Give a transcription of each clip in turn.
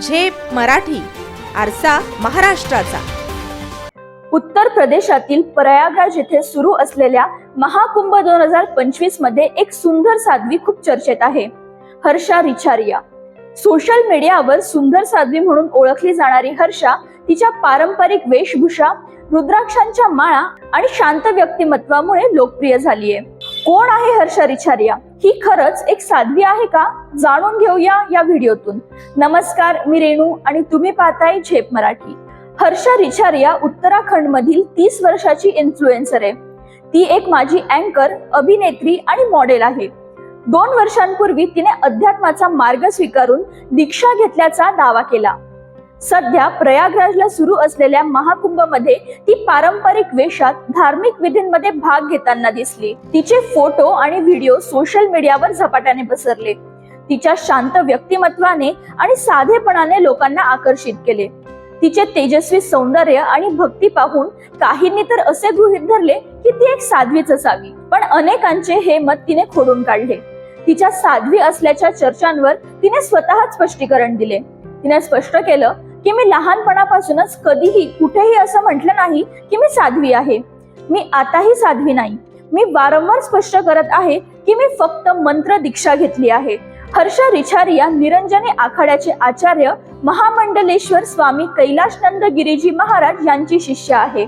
झेप मराठी आरसा महाराष्ट्राचा. उत्तर प्रदेशातील प्रयागराज येथे सुरू असलेल्या महाकुंभ दोन हजार पंचवीसमध्ये एक सुंदर साध्वी खूप चर्चेत आहे. हर्षा रिचारिया सोशल मीडियावर सुंदर साध्वी म्हणून ओळखली जाणारी हर्षा तिच्या पारंपरिक वेशभूषा रुद्राक्षांच्या माळा आणि शांत व्यक्तिमत्वामुळे लोकप्रिय झालीये. कोण आहे हर्षा रिछारिया ही खरंच एक साध्वी आहे का? जाणून घेऊया या व्हिडिओतून. नमस्कार मी रेणू आणि तुम्ही पाहताय झेप मराठी. हर्षा रिछारिया उत्तराखंड मधील तीस वर्षाची इन्फ्लुएन्सर आहे. ती एक माझी अँकर अभिनेत्री आणि मॉडेल आहे. दोन वर्षांपूर्वी तिने अध्यात्माचा मार्ग स्वीकारून दीक्षा घेतल्याचा दावा केला. सध्या प्रयागराजला सुरू असलेल्या महाकुंभमध्ये ती पारंपरिक वेशात धार्मिक विधींमध्ये भाग घेताना दिसली. तिचे फोटो आणि व्हिडिओ सोशल मीडियावर झपाट्याने पसरले. तिच्या शांत व्यक्तिमत्वाने आणि साधेपणाने लोकांना आकर्षित केले. तिचे तेजस्वी सौंदर्य आणि भक्ती पाहून काहींनी तर असे गृहित धरले की ती एक साध्वीच असावी पण अनेकांचे हे मत तिने खोडून काढले. तिच्या साध्वी असल्याच्या चर्चांवर तिने स्वतः स्पष्टीकरण दिले. तिने स्पष्ट केलं की मी लहानपणापासूनच कधीही कुठेही असं म्हटलं नाही की मी साध्वी आहे. मी आताही साध्वी नाही. मी वारंवार स्पष्ट करत आहे की मी फक्त मंत्र दीक्षा घेतली आहे. हर्षा रिछारिया निरंजने आखाड्याचे आचार्य महामंडलेश्वर स्वामी कैलाशनंद गिरीजी महाराज यांची शिष्य आहे.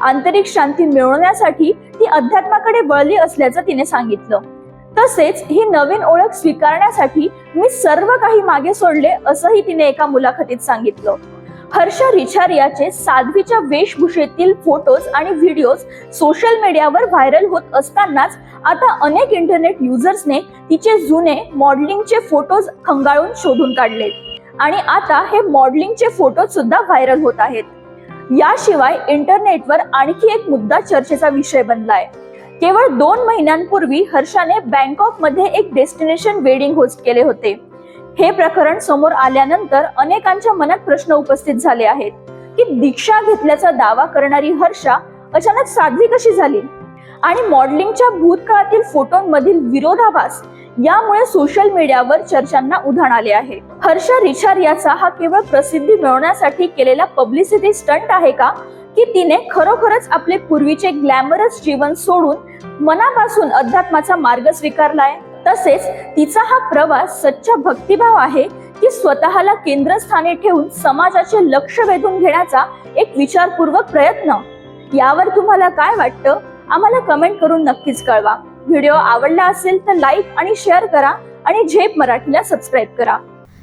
आंतरिक शांती मिळवण्यासाठी ती अध्यात्माकडे वळली असल्याचं तिने सांगितलं. तसेच ही नवीन ओळख स्वीकारण्यासाठी मी सर्व काही मागे सोडले असंही तिने एका मुलाखतीत सांगितलं. हर्षा रिछारियाचे साध्वीच्या वेशभूषेतील फोटोज आणि व्हिडिओज सोशल मीडियावर व्हायरल होत असतानाच आता अनेक इंटरनेट युजर्सने तिचे जुने मॉडेलिंगचे फोटोज खंगाळून शोधून काढले. आणि आता हे मॉडेलिंगचे फोटोज सुद्धा व्हायरल होत आहेत. याशिवाय इंटरनेटवर आणखी एक मुद्दा चर्चेचा विषय बनलाय. केवळ दोन महिन्यांपूर्वी हर्षाने बँकॉकमध्ये एक डेस्टिनेशन वेडिंग होस्ट केले होते. हे प्रकरण समोर आल्यानंतर अनेकांच्या मनात प्रश्न उपस्थित झाले आहेत की दीक्षा घेतल्याचा दावा करणारी हर्षा अचानक साध्वी कशी झाली? आणि मॉडेलिंगच्या भूतकाळातील फोटोंमधील विरोधाभास यामुळे सोशल मीडियावर चर्चांना उधाण आले आहे. हर्षा रिछारियाचा हा केवळ प्रसिद्धी मिळवण्यासाठी केलेला पब्लिसिटी स्टंट आहे का? की तिने खरोखरच आपले पूर्वीचे ग्लॅमरस जीवन सोडून मनापासून अध्यात्माचा मार्ग स्वीकारलाय. तसेच तिचा हा प्रवास सच्चा भक्तिभाव आहे की स्वतःला केंद्रस्थानी ठेवून समाजाचे लक्ष वेधून घेण्याचा एक विचारपूर्वक प्रयत्न. यावर तुम्हाला काय वाटतं? आम्हाला कमेंट करून नक्कीच कळवा. व्हिडिओ आवडला असेल तर लाईक आणि शेअर करा आणि झेप मराठीला सबस्क्राईब करा.